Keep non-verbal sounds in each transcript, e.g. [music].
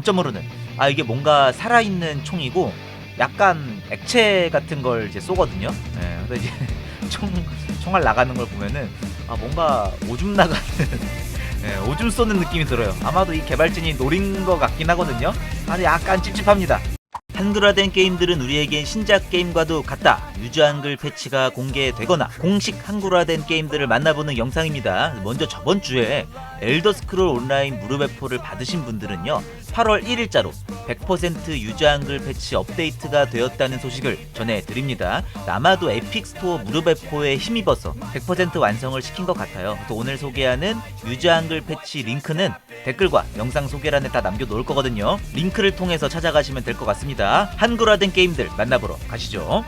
단점으로는 아 이게 뭔가 살아있는 총이고 약간 액체 같은 걸 이제 쏘거든요. 예, 그래서 이제 [laughs] 총 총알 나가는 걸 보면은 아 뭔가 오줌 나가는 예, [laughs] 오줌 쏘는 느낌이 들어요. 아마도 이 개발진이 노린 것 같긴 하거든요. 아니 약간 찝찝합니다. 한글화된 게임들은 우리에겐 신작 게임과도 같다. 유저 한글 패치가 공개되거나 공식 한글화된 게임들을 만나보는 영상입니다. 먼저 저번 주에 엘더 스크롤 온라인 무료배포를 받으신 분들은요. 8월 1일자로 100% 유저 한글 패치 업데이트가 되었다는 소식을 전해드립니다. 아마도 에픽 스토어 무료배포에 힘입어서 100% 완성을 시킨 것 같아요. 또 오늘 소개하는 유저 한글 패치 링크는 댓글과 영상 소개란에 다 남겨놓을 거거든요. 링크를 통해서 찾아가시면 될 것 같습니다. 한글화된 게임들 만나보러 가시죠.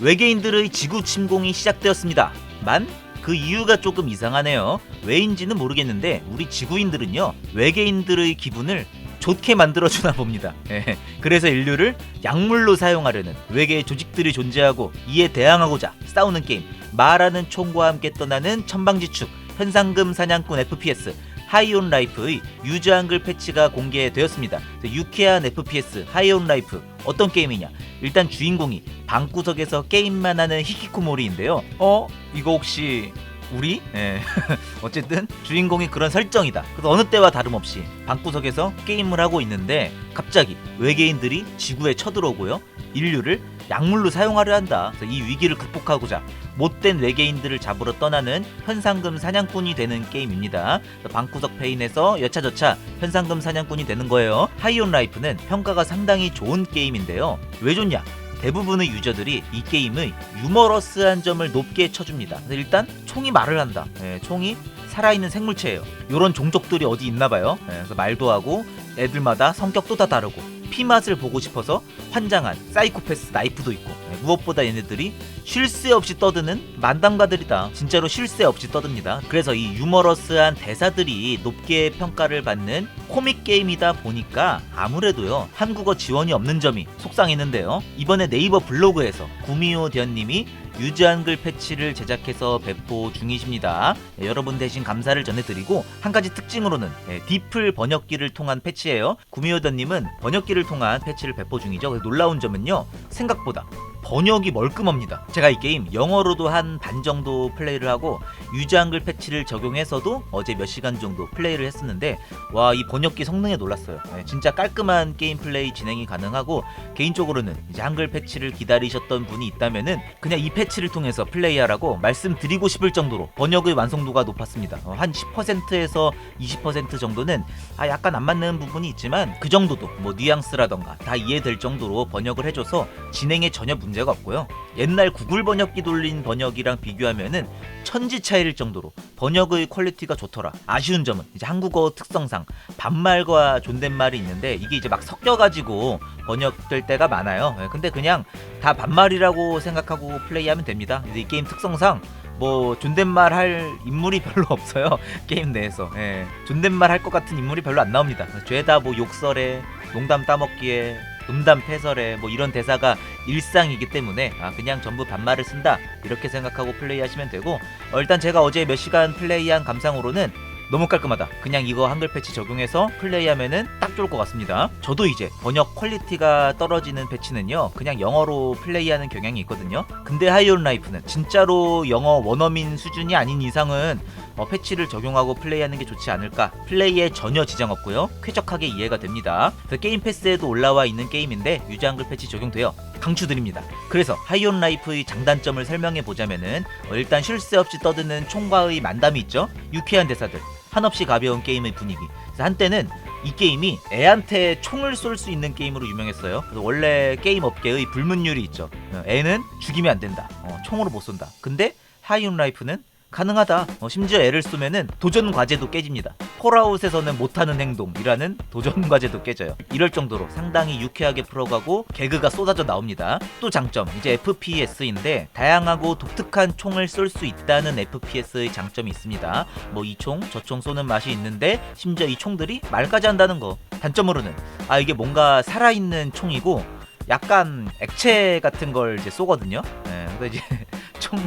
외계인들의 지구 침공이 시작되었습니다. 만? 그 이유가 조금 이상하네요. 왜인지는 모르겠는데 우리 지구인들은요 외계인들의 기분을 좋게 만들어주나 봅니다. [laughs] 예, 그래서 인류를 약물로 사용하려는 외계 조직들이 존재하고 이에 대항하고자 싸우는 게임 말하는 총과 함께 떠나는 천방지축 현상금 사냥꾼 FPS 하이온 라이프의 유저 한글 패치가 공개되었습니다. 유쾌한 FPS 하이온 라이프 어떤 게임이냐? 일단 주인공이 방구석에서 게임만 하는 히키코모리인데요. 어? 이거 혹시 우리? 예. [laughs] 어쨌든 주인공이 그런 설정이다. 그래서 어느 때와 다름없이 방구석에서 게임을 하고 있는데 갑자기 외계인들이 지구에 쳐들어오고요. 인류를 약물로 사용하려 한다. 이 위기를 극복하고자 못된 외계인들을 잡으러 떠나는 현상금 사냥꾼이 되는 게임입니다. 방구석 페인에서 여차저차 현상금 사냥꾼이 되는 거예요. 하이온 라이프는 평가가 상당히 좋은 게임인데요. 왜 좋냐? 대부분의 유저들이 이 게임의 유머러스한 점을 높게 쳐줍니다. 일단 총이 말을 한다. 예, 총이 살아있는 생물체예요. 이런 종족들이 어디 있나 봐요. 예, 그래서 말도 하고 애들마다 성격도 다 다르고 피맛을 보고 싶어서 환장한 사이코패스 나이프도 있고 예, 무엇보다 얘네들이 쉴 새 없이 떠드는 만담가들이다. 진짜로 쉴 새 없이 떠듭니다. 그래서 이 유머러스한 대사들이 높게 평가를 받는 코믹 게임이다 보니까 아무래도요 한국어 지원이 없는 점이 속상했는데요. 이번에 네이버 블로그에서 구미호 대현님이 유저 한글 패치를 제작해서 배포 중이십니다. 예, 여러분 대신 감사를 전해드리고 한 가지 특징으로는 예, 디플 번역기를 통한 패치예요. 구미호더님은 번역기를 통한 패치를 배포 중이죠. 놀라운 점은요 생각보다 번역이 멀끔합니다. 제가 이 게임 영어로도 한 반 정도 플레이를 하고 유저 한글 패치를 적용해서도 어제 몇 시간 정도 플레이를 했었는데 와 이 번역기 성능에 놀랐어요. 네, 진짜 깔끔한 게임 플레이 진행이 가능하고 개인적으로는 이제 한글 패치를 기다리셨던 분이 있다면은 그냥 이 패치를 통해서 플레이하라고 말씀드리고 싶을 정도로 번역의 완성도가 높았습니다. 어, 한 10%에서 20% 정도는 아 약간 안 맞는 부분이 있지만 그 정도도 뭐 뉘앙스라던가 다 이해될 정도로 번역을 해줘서 진행에 전혀 문제 가 없고요. 옛날 구글 번역기 돌린 번역이랑 비교하면은 천지 차이일 정도로 번역의 퀄리티가 좋더라. 아쉬운 점은 이제 한국어 특성상 반말과 존댓말이 있는데 이게 이제 막 섞여가지고 번역될 때가 많아요. 예, 근데 그냥 다 반말이라고 생각하고 플레이하면 됩니다. 이제 이 게임 특성상 뭐 존댓말 할 인물이 [laughs] 별로 없어요 게임 내에서 예. 존댓말 할 것 같은 인물이 별로 안 나옵니다 죄다 뭐 욕설에 농담 따먹기에 음담 패설에 뭐 이런 대사가 일상이기 때문에 아 그냥 전부 반말을 쓴다. 이렇게 생각하고 플레이하시면 되고 어, 일단 제가 어제 몇 시간 플레이한 감상으로는 너무 깔끔하다. 그냥 이거 한글 패치 적용해서 플레이하면은 딱 좋을 것 같습니다. 저도 이제 번역 퀄리티가 떨어지는 패치는요, 그냥 영어로 플레이하는 경향이 있거든요. 근데 하이온 라이프는 진짜로 영어 원어민 수준이 아닌 이상은 어, 패치를 적용하고 플레이하는 게 좋지 않을까. 플레이에 전혀 지장 없고요. 쾌적하게 이해가 됩니다. 그래서 게임 패스에도 올라와 있는 게임인데 유저 한글 패치 적용되어 강추드립니다. 그래서 하이온 라이프의 장단점을 설명해 보자면은 어, 일단 쉴 새 없이 떠드는 총과의 만담이 있죠. 유쾌한 대사들. 한없이 가벼운 게임의 분위기. 그래서 한때는 이 게임이 애한테 총을 쏠 수 있는 게임으로 유명했어요. 그래서 원래 게임 업계의 불문율이 있죠. 어, 애는 죽이면 안 된다. 어, 총으로 못 쏜다. 근데 하이온 라이프는 가능하다. 어, 심지어 애를 쏘면은 도전 과제도 깨집니다. 폴아웃에서는 못하는 행동이라는 도전 [laughs] 과제도 깨져요. 이럴 정도로 상당히 유쾌하게 풀어가고 개그가 쏟아져 나옵니다. 또 장점 이제 FPS인데 다양하고 독특한 총을 쏠 수 있다는 FPS의 장점이 있습니다. 뭐 이 총 저 총 쏘는 맛이 있는데 심지어 이 총들이 말까지 한다는 거. 단점으로는 아 이게 뭔가 살아있는 총이고 약간 액체 같은 걸 이제 쏘거든요. 예, 그래서 이제 [laughs] 총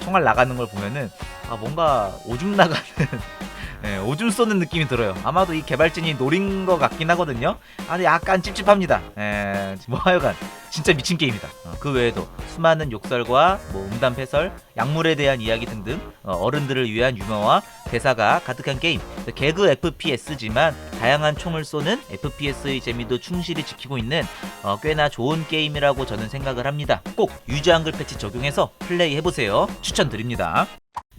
총알 나가는 걸 보면은 아 뭔가 오줌 나가는 [laughs] 예, 오줌 쏘는 느낌이 들어요. 아마도 이 개발진이 노린 것 같긴 하거든요. 아, 근데 약간 찝찝합니다. 예, 뭐 하여간 진짜 미친 게임이다. 어, 그 외에도 수많은 욕설과 뭐 음담 패설, 약물에 대한 이야기 등등 어, 어른들을 위한 유머와 대사가 가득한 게임. 개그 FPS지만 다양한 총을 쏘는 FPS의 재미도 충실히 지키고 있는 어, 꽤나 좋은 게임이라고 저는 생각을 합니다. 꼭 유저 한글 패치 적용해서 플레이 해보세요. 추천드립니다.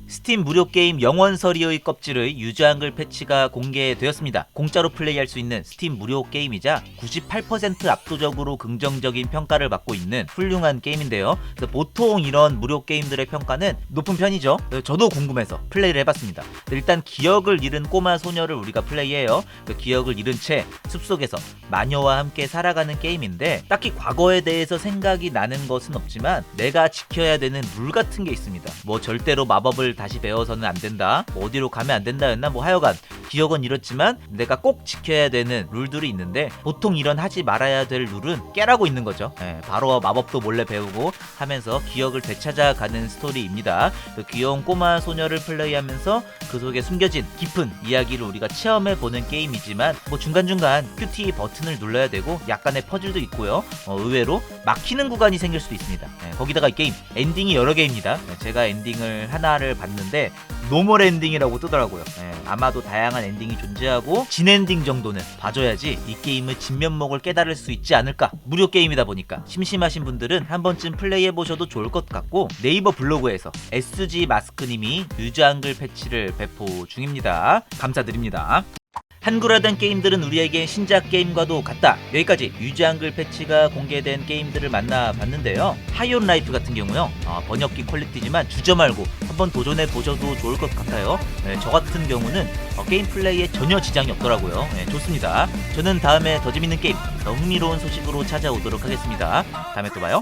스팀 무료 게임 영원서리의 껍질의 유저 한글 패치가 공개되었습니다. 공짜로 플레이할 수 있는 스팀 무료 게임이자 98% 압도적으로 긍정적인 평가를 받고 있는 훌륭한 게임인데요. 보통 이런 무료 게임들의 평가는 높은 편이죠. 저도 궁금해서 플레이를 해봤습니다. 일단 기억을 잃은 꼬마 소녀를 우리가 플레이해요. 그 기억을 잃은 채 숲속에서 마녀와 함께 살아가는 게임인데 딱히 과거에 대해서 생각이 나는 것은 없지만 내가 지켜야 되는 룰 같은 게 있습니다. 뭐 절대로 마법을 다시 배워서는 안 된다. 뭐 어디로 가면 안 된다였나 뭐 하여간 기억은 잃었지만 내가 꼭 지켜야 되는 룰들이 있는데 보통 이런 하지 말아야 될 룰은 깨라고 있는 거죠. 예, 바로 마법도 몰래 배우고 하면서 기억을 되찾아가는 스토리입니다. 그 귀여운 꼬마 소녀를 플레이하면서 그 속에 숨겨진 깊은 이야기를 우리가 체험해 보는 게임이지만 뭐 중간중간 QT 버튼을 눌러야 되고 약간의 퍼즐도 있고요. 어, 의외로 막히는 구간이 생길 수도 있습니다. 예, 거기다가 이 게임 엔딩이 여러 개입니다. 예, 제가 엔딩을 하나를 봤는데 노멀 엔딩이라고 뜨더라고요. 예, 아마도 다양한 엔딩이 존재하고 진 엔딩 정도는 봐줘야지 이 게임의 진면목을 깨달을 수 있지 않을까. 무료 게임이다 보니까 심심하신 분들은 한 번쯤 플레이해 보셔도 좋을 것 같고 네이버 블로그에서 SG 마스크님이 유저 한글 패치를 배포 중입니다. 감사드립니다. 한글화된 게임들은 우리에겐 신작 게임과도 같다. 여기까지 유저 한글 패치가 공개된 게임들을 만나봤는데요. 하이온 라이프 같은 경우요. 아, 번역기 퀄리티지만 주저 말고 한번 도전해 보셔도 좋을 것 같아요. 네, 저 같은 경우는 어, 게임 플레이에 전혀 지장이 없더라고요. 네, 좋습니다. 저는 다음에 더 재밌는 게임, 더 흥미로운 소식으로 찾아오도록 하겠습니다. 다음에 또 봐요.